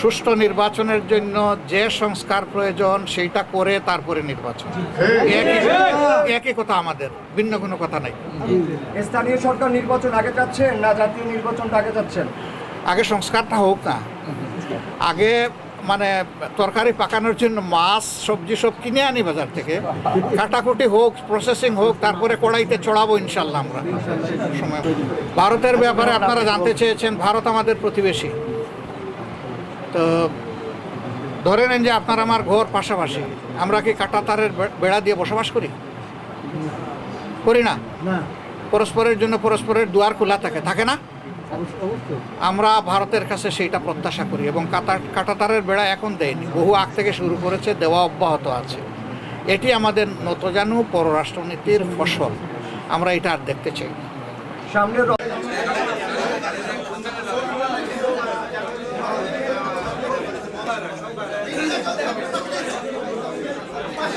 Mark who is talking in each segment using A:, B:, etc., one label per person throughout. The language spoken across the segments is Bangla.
A: সুষ্ঠু নির্বাচনের জন্য যে সংস্কার প্রয়োজন সেইটা করে তারপরে নির্বাচন। একই একই কথা আমাদের ভিন্ন কোনো কথা নাই।
B: স্থানীয় সরকার নির্বাচন আগে চাচ্ছেন না জাতীয় নির্বাচনটা আগে চাচ্ছেন?
A: আগে সংস্কারটা হোক না। আগে মানে তরকারি পাকানোর জন্য মাছ সবজি সব কিনে আনি বাজার থেকে। কাটাকুটি হোক প্রসেসিং হোক তারপরে কড়াইতে চড়াবো ইনশাল্লাহ আমরা। সময় ভারতের ব্যাপারে আপনারা জানতে চেয়েছেন ভারত আমাদের প্রতিবেশী। তো ধরে নেন যে আপনার আমার ঘর পাশাপাশি আমরা কি কাটাতারের বে- বেড়া দিয়ে বসবাস করি? করি না? পরস্পরের জন্য পরস্পরের দুয়ার খোলা থাকে থাকে না? আমরা ভারতের কাছে সেইটা প্রত্যাশা করি এবং কাটা কাটাতারের বেড়া এখন দেয়নি। বহু আগ থেকে শুরু করেছে দেওয়া অব্যাহত আছে। এটি আমাদের নতজানু পররাষ্ট্রনীতির ফসল। আমরা এটা আর দেখতে চাই।
B: সামনে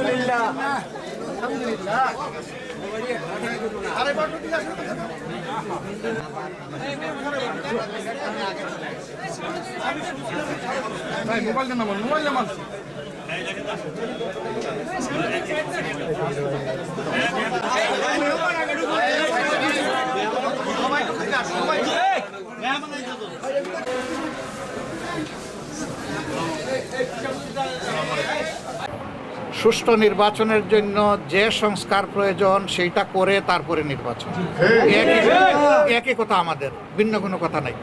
C: এই আপনারা একটু মেহরবানি করে তাড়াহুড়ো করুন।
A: সুষ্ঠু নির্বাচনের জন্য যে সংস্কার প্রয়োজন সেইটা করে তারপরে নির্বাচন। একই একই কথা আমাদের ভিন্ন কোনো কথা নাই।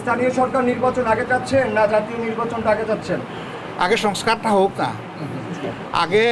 B: স্থানীয় সরকার নির্বাচন আগে চাচ্ছেন না জাতীয় নির্বাচনটা আগে চাচ্ছেন?
A: আগে সংস্কারটা হোক না। আগে